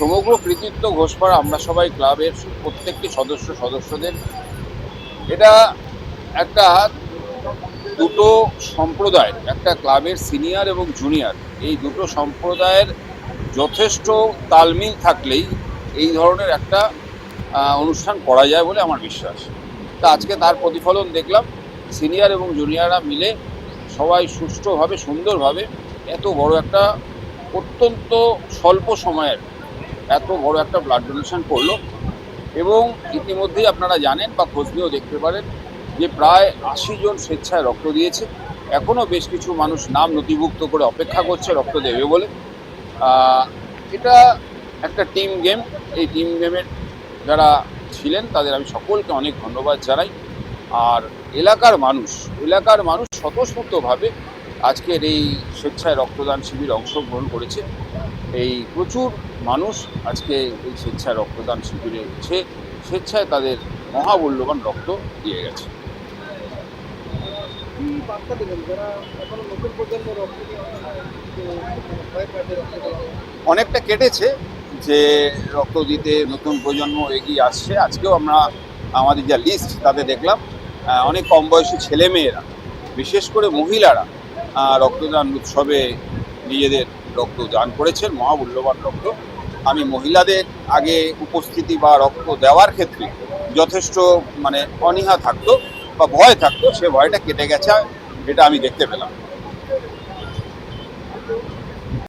সমগ্র কৃতিত্ব ঘোষপাড়া আমরা সবাই ক্লাবের প্রত্যেকটি সদস্য সদস্যদের। এটা একটা দুটো সম্প্রদায়, একটা ক্লাবের সিনিয়র এবং জুনিয়র। এই দুটো সম্প্রদায়ের যথেষ্ট তালমিল থাকলেই এই ধরনের একটা অনুষ্ঠান করা যায় বলে আমার বিশ্বাস। তা আজকে তার প্রতিফলন দেখলাম। সিনিয়র এবং জুনিয়ররা মিলে সবাই সুষ্ঠুভাবে, সুন্দরভাবে এত বড় একটা অত্যন্ত স্বল্প সময়ের এত বড় একটা ব্লাড ডোনেশন করল। এবং ইতিমধ্যেই আপনারা জানেন বা খোঁজ নিয়েও দেখতে পারেন যে প্রায় আশি জন স্বেচ্ছায় রক্ত দিয়েছে। এখনও বেশ কিছু মানুষ নাম নথিভুক্ত করে অপেক্ষা করছে রক্ত দেবে বলে। এটা একটা টিম গেম এই টিম গেমের যারা ছিলেন, তাদের আমি সকলকে অনেক ধন্যবাদ জানাই। আর এলাকার মানুষ এলাকার মানুষ স্বতঃস্ফূর্তভাবে আজকের এই স্বেচ্ছায় রক্তদান শিবির অংশগ্রহণ করেছে। এই প্রচুর মানুষ আজকে এই স্বেচ্ছায় রক্তদান শিবিরে এসে স্বেচ্ছায় তাদের মহামূল্যবান রক্ত দিয়ে গেছে? অনেকটা কেটেছে যে রক্ত দিতে নতুন প্রজন্ম এগিয়ে আসছে। আজকেও আমরা আমাদের যা লিস্ট তাতে দেখলাম অনেক কম বয়সী ছেলেমেয়েরা বিশেষ করে মহিলারা রক্তদান উৎসবে নিজেদের রক্ত দান করেছেন, মহামূল্যবান রক্ত। আমি মহিলাদের আগে উপস্থিতি বা রক্ত দেওয়ার ক্ষেত্রে যথেষ্ট মানে অনীহা থাকতো বা ভয় থাকতো, সে ভয়টা কেটে গেছে, এটা আমি দেখতে পেলাম।